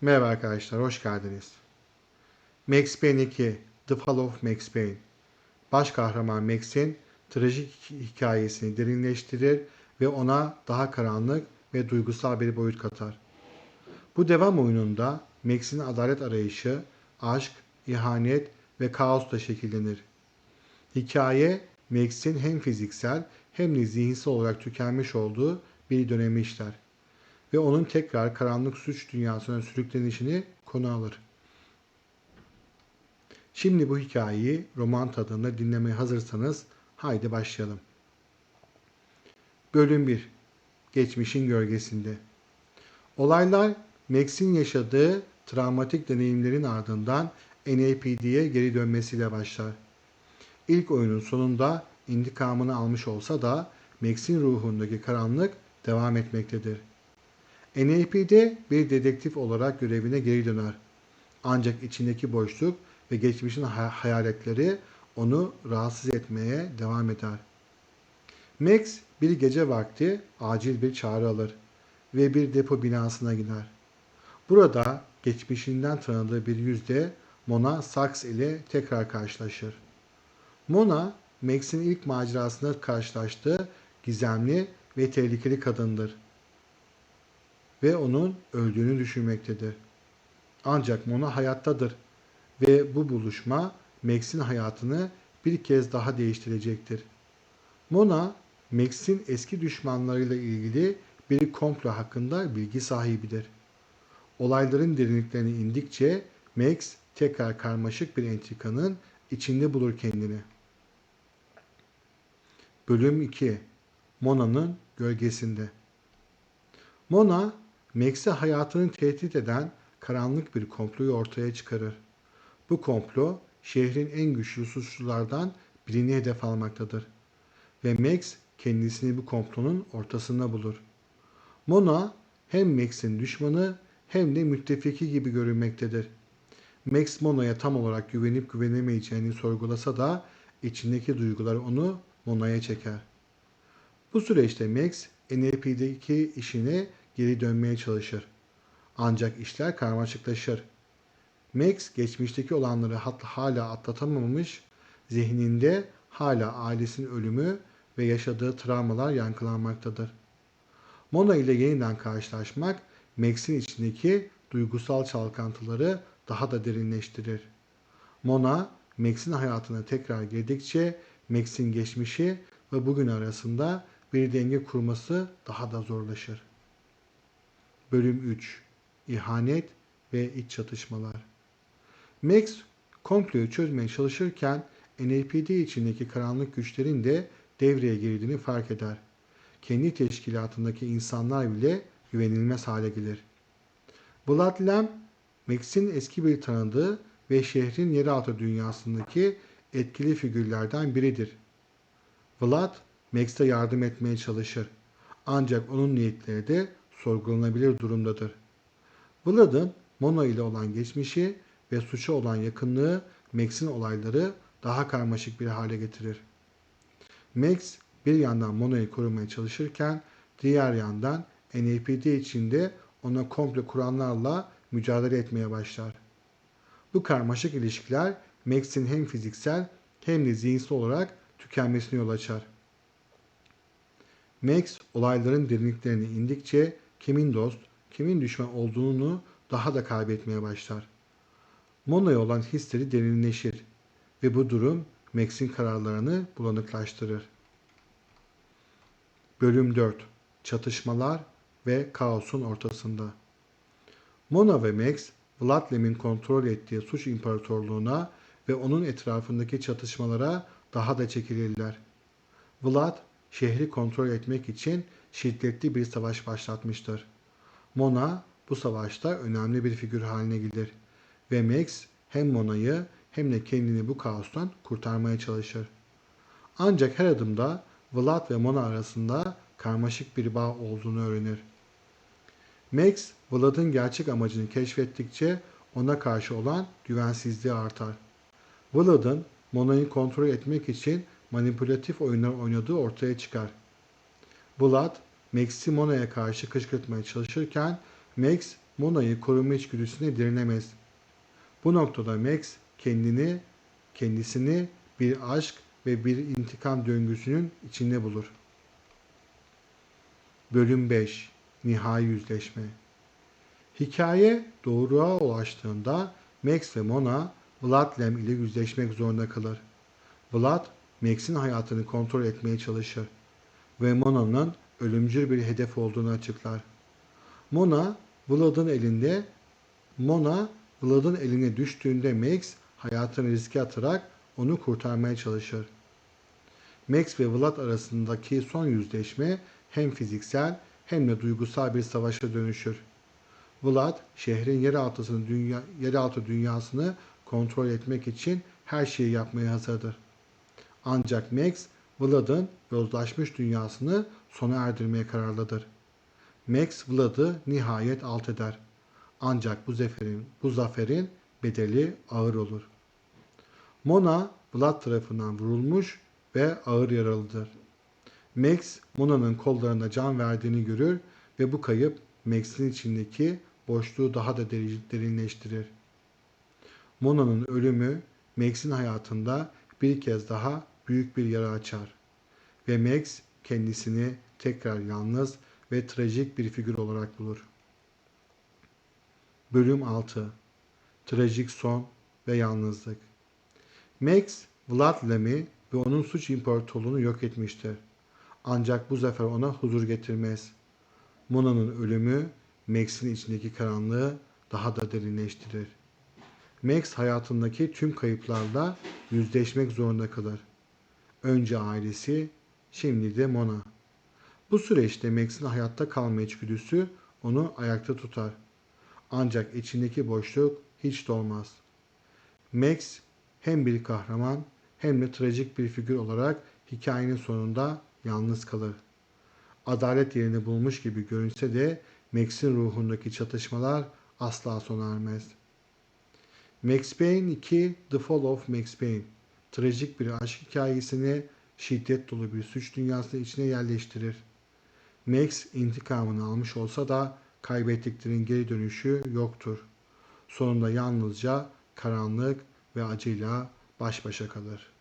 Merhaba arkadaşlar, hoş geldiniz. Max Payne 2, The Fall of Max Payne. Baş kahraman Max'in trajik hikayesini derinleştirir ve ona daha karanlık ve duygusal bir boyut katar. Bu devam oyununda Max'in adalet arayışı, aşk, ihanet ve kaosla şekillenir. Hikaye Max'in hem fiziksel hem de zihinsel olarak tükenmiş olduğu bir dönemi işler ve onun tekrar karanlık suç dünyasına sürüklenişini konu alır. Şimdi bu hikayeyi roman tadında dinlemeye hazırsanız haydi başlayalım. Bölüm 1 Geçmişin Gölgesinde Olaylar Max'in yaşadığı travmatik deneyimlerin ardından NAPD'ye geri dönmesiyle başlar. İlk oyunun sonunda intikamını almış olsa da Max'in ruhundaki karanlık devam etmektedir. NAP'de bir dedektif olarak görevine geri döner. Ancak içindeki boşluk ve geçmişin hayaletleri onu rahatsız etmeye devam eder. Max bir gece vakti acil bir çağrı alır ve bir depo binasına gider. Burada geçmişinden tanıdığı bir yüzde Mona Sachs ile tekrar karşılaşır. Mona, Max'in ilk macerasında karşılaştığı gizemli ve tehlikeli kadındır ve onun öldüğünü düşünmektedir. Ancak Mona hayattadır ve bu buluşma Max'in hayatını bir kez daha değiştirecektir. Mona, Max'in eski düşmanlarıyla ilgili bir komplo hakkında bilgi sahibidir. Olayların derinliklerine indikçe Max tekrar karmaşık bir entrikanın içinde bulur kendini. Bölüm 2 Mona'nın gölgesinde Mona Max'e hayatını tehdit eden karanlık bir komployu ortaya çıkarır. Bu komplo şehrin en güçlü suçlulardan birini hedef almaktadır. Ve Max kendisini bu komplonun ortasında bulur. Mona hem Max'in düşmanı hem de müttefiki gibi görünmektedir. Max Mona'ya tam olarak güvenip güvenemeyeceğini sorgulasa da içindeki duygular onu Mona'ya çeker. Bu süreçte Max NLP'deki işini geri dönmeye çalışır. Ancak işler karmaşıklaşır. Max geçmişteki olanları hala atlatamamış, zihninde hala ailesinin ölümü ve yaşadığı travmalar yankılanmaktadır. Mona ile yeniden karşılaşmak Max'in içindeki duygusal çalkantıları daha da derinleştirir. Mona, Max'in hayatına tekrar girdikçe Max'in geçmişi ve bugün arasında bir denge kurması daha da zorlaşır. Bölüm 3 İhanet ve iç çatışmalar Max komployu çözmeye çalışırken NAPD içindeki karanlık güçlerin de devreye girdiğini fark eder. Kendi teşkilatındaki insanlar bile güvenilmez hale gelir. Blood Lamb, Max'in eski bir tanıdığı ve şehrin yeraltı dünyasındaki etkili figürlerden biridir. Vlad, Max'e yardım etmeye çalışır. Ancak onun niyetleri de sorgulanabilir durumdadır. Vlad'ın Mona ile olan geçmişi ve suça olan yakınlığı Max'in olayları daha karmaşık bir hale getirir. Max bir yandan Mona'yı korumaya çalışırken diğer yandan NAPD içinde ona komple kuranlarla mücadele etmeye başlar. Bu karmaşık ilişkiler Max'in hem fiziksel hem de zihinsel olarak tükenmesine yol açar. Max olayların derinliklerine indikçe kimin dost, kimin düşman olduğunu daha da kaybetmeye başlar. Mona'ya olan hisleri derinleşir ve bu durum Max'in kararlarını bulanıklaştırır. Bölüm 4 Çatışmalar ve kaosun ortasında Mona ve Max, Vladim'in kontrol ettiği suç imparatorluğuna ve onun etrafındaki çatışmalara daha da çekilirler. Vlad, şehri kontrol etmek için şiddetli bir savaş başlatmıştır. Mona bu savaşta önemli bir figür haline gelir ve Max hem Mona'yı hem de kendini bu kaostan kurtarmaya çalışır. Ancak her adımda Vlad ve Mona arasında karmaşık bir bağ olduğunu öğrenir. Max, Vlad'ın gerçek amacını keşfettikçe ona karşı olan güvensizliği artar. Vlad'ın Mona'yı kontrol etmek için manipülatif oyunlar oynadığı ortaya çıkar. Vlad, Max'i Mona'ya karşı kışkırtmaya çalışırken Max Mona'yı koruma içgüdüsüne direnemez. Bu noktada Max kendini kendisini bir aşk ve bir intikam döngüsünün içinde bulur. Bölüm 5 Nihai Yüzleşme Hikaye doğruğa ulaştığında Max ve Mona Vladlem ile yüzleşmek zorunda kalır. Vlad, Max'in hayatını kontrol etmeye çalışır ve Mona'nın ölümcül bir hedef olduğunu açıklar. Mona, Vlad'ın elinde Mona, Vlad'ın eline düştüğünde Max hayatını riske atarak onu kurtarmaya çalışır. Max ve Vlad arasındaki son yüzleşme hem fiziksel hem de duygusal bir savaşa dönüşür. Vlad, şehrin yeraltısını dünya, yeraltı dünyasını kontrol etmek için her şeyi yapmaya hazırdır. Ancak Max, Vlad'ın yozlaşmış dünyasını sona erdirmeye kararlıdır. Max Vlad'ı nihayet alt eder. Ancak bu zaferin, bu zaferin bedeli ağır olur. Mona, Vlad tarafından vurulmuş ve ağır yaralıdır. Max, Mona'nın kollarına can verdiğini görür ve bu kayıp Max'in içindeki boşluğu daha da derinleştirir. Mona'nın ölümü Max'in hayatında bir kez daha büyük bir yara açar ve Max kendisini tekrar yalnız ve trajik bir figür olarak bulur. Bölüm 6 Trajik son ve yalnızlık Max, Vlad Lem'i ve onun suç imparatorluğunu yok etmiştir. Ancak bu zafer ona huzur getirmez. Mona'nın ölümü Max'in içindeki karanlığı daha da derinleştirir. Max hayatındaki tüm kayıplarla yüzleşmek zorunda kalır. Önce ailesi, şimdi de Mona. Bu süreçte Max'in hayatta kalma içgüdüsü onu ayakta tutar. Ancak içindeki boşluk hiç dolmaz. Max hem bir kahraman hem de trajik bir figür olarak hikayenin sonunda yalnız kalır. Adalet yerini bulmuş gibi görünse de Max'in ruhundaki çatışmalar asla sona ermez. Max Payne 2 The Fall of Max Payne trajik bir aşk hikayesini şiddet dolu bir suç dünyası içine yerleştirir. Max intikamını almış olsa da kaybettiklerinin geri dönüşü yoktur. Sonunda yalnızca karanlık ve acıyla baş başa kalır.